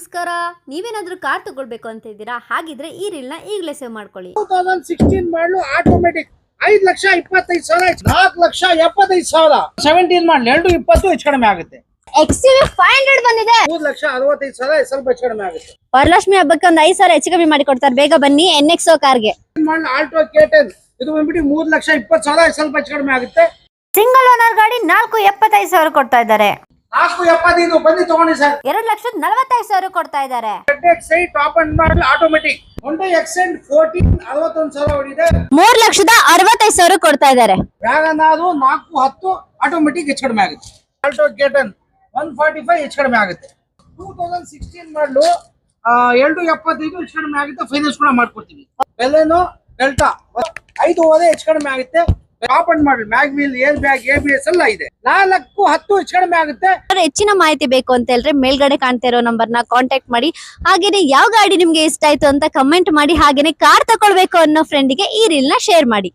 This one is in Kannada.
ನಮಸ್ಕಾರ ನೀವೇನಾದ್ರೂ ಕಾರ್ ತಗೊಳ್ಬೇಕು ಅಂತ ಇದ್ದೀರಾ? ಹಾಗಿದ್ರೆ ಈ ರೀಲ್ನ ಈಗಲೇ ಸೇವ್ ಮಾಡ್ಕೊಳ್ಳಿ. ಟೂ ತೌಸಂಡ್ ಸಿಕ್ಸ್ಟೀನ್ ಮಾಡಲು ಆಟೋಮೆಟಿಕ್ ಐದು ಲಕ್ಷ ಇಪ್ಪತ್ತೈದು ಸಾವಿರ ನಾಲ್ಕು ಲಕ್ಷ ಎಪ್ಪತ್ತೈದು ಸಾವಿರ. ಸೆವೆಂಟೀನ್ ಮಾಡ್ಲಿ ಎರಡು ಇಪ್ಪತ್ತು ಹೆಚ್ಚು ಕಡಿಮೆ ಆಗುತ್ತೆ. ಎಕ್ಸ್ಟಿವಿ ಫೈವ್ ಹಂಡ್ರೆಡ್ ಬಂದಿದೆ. ಮೂರು ಲಕ್ಷ ಅರವತ್ತೈದು ಸಾವಿರ ಸ್ವಲ್ಪ ಹೆಚ್ಚು ಕಡಿಮೆ ಆಗುತ್ತೆ. ವರಲಕ್ಷ್ಮಿ ಹಬ್ಬಕ್ಕೆ ಒಂದು ಐದು ಸಾವಿರ ಹೆಚ್ಚು ಕಮ್ಮಿ ಮಾಡಿ ಕೊಡ್ತಾರೆ. ಬೇಗ ಬನ್ನಿ ಎನ್ ಎಕ್ಸ್ ಕಾರ್ಗೆ. ಮಾಡಲು? ಆಲ್ಟೋ ಕೇಟನ್ ಇದು ಬಂದ್ಬಿಟ್ಟು ಮೂರು ಲಕ್ಷ ಇಪ್ಪತ್ತು ಸಾವಿರ ಸ್ವಲ್ಪ ಹೆಚ್ಚು ಕಡಿಮೆ ಆಗುತ್ತೆ. ಸಿಂಗಲ್ ಓನರ್ ಗಾಡಿ ನಾಲ್ಕು ಎಪ್ಪತ್ತೈದು ಸಾವಿರ ಕೊಡ್ತಾ ಇದ್ದಾರೆ. ನಾಲ್ಕು ಎಪ್ಪತ್ತೈದು ಬನ್ನಿ ತಗೊಂಡಿ ಸರ್. ಎರಡು ಲಕ್ಷದ ನಲವತ್ತೈದು ಸಾವಿರ ಕೊಡ್ತಾ ಇದ್ದಾರೆ. ಎಕ್ಸೈ ಟಾಪ್ ಅಂಡ್ ಮಾಡಲ್ ಆಟೋಮೆಟಿಕ್ ಒಂದು ಎಕ್ಸೆಂಟ್ ಫೋರ್ಟೀನ್ ಅರವತ್ತೊಂದು ಸಾವಿರ ಹೊಡಿದೆ. ಮೂರ್ ಲಕ್ಷದ ಅರವತ್ತೈದು ಸಾವಿರ ಕೊಡ್ತಾ ಇದ್ದಾರೆ. ವ್ಯಾಗನಾರು ನಾಲ್ಕು ಹತ್ತು ಆಟೋಮೆಟಿಕ್ ಹೆಚ್ಚು ಕಡಿಮೆ ಆಗುತ್ತೆ. ಆಲ್ಟೋ ಕೇಟನ್ ಒನ್ ಫಾರ್ಟಿ ಫೈವ್ ಹೆಚ್ಚು ಕಡಿಮೆ ಆಗುತ್ತೆ. ಟೂ ತೌಸಂಡ್ ಸಿಕ್ಸ್ಟೀನ್ ಮಾಡಲು ಎರಡು ಎಪ್ಪತ್ತೈದು ಹೆಚ್ಚು ಕಡಿಮೆ ಆಗುತ್ತೆ. ಫೈನಾನ್ಸ್ ಕೂಡ ಮಾಡ್ಕೊಡ್ತೀವಿ. ಬೆಲೆನೋ ಡೆಲ್ಟಾ ಐದೂವರೆ ಹೆಚ್ಚು ಕಡಿಮೆ ಆಗುತ್ತೆ. ಹೆಚ್ಚಿನ ಮಾಹಿತಿ ಬೇಕು ಅಂತ ಹೇಳಿದ್ರೆ ಮೇಲ್ಗಡೆ ಕಾಣ್ತಾ ಇರೋ ನಂಬರ್ನ ಕಾಂಟ್ಯಾಕ್ಟ್ ಮಾಡಿ. ಹಾಗೇನೆ ಯಾವ ಗಾಡಿ ನಿಮ್ಗೆ ಇಷ್ಟ ಆಯ್ತು ಅಂತ ಕಮೆಂಟ್ ಮಾಡಿ, ಹಾಗೇನೆ ಕಾರ್ ತಕೊಳ್ಬೇಕು ಅನ್ನೋ ಫ್ರೆಂಡಿಗೆ ಈ ರೀಲ್ನ ಶೇರ್ ಮಾಡಿ.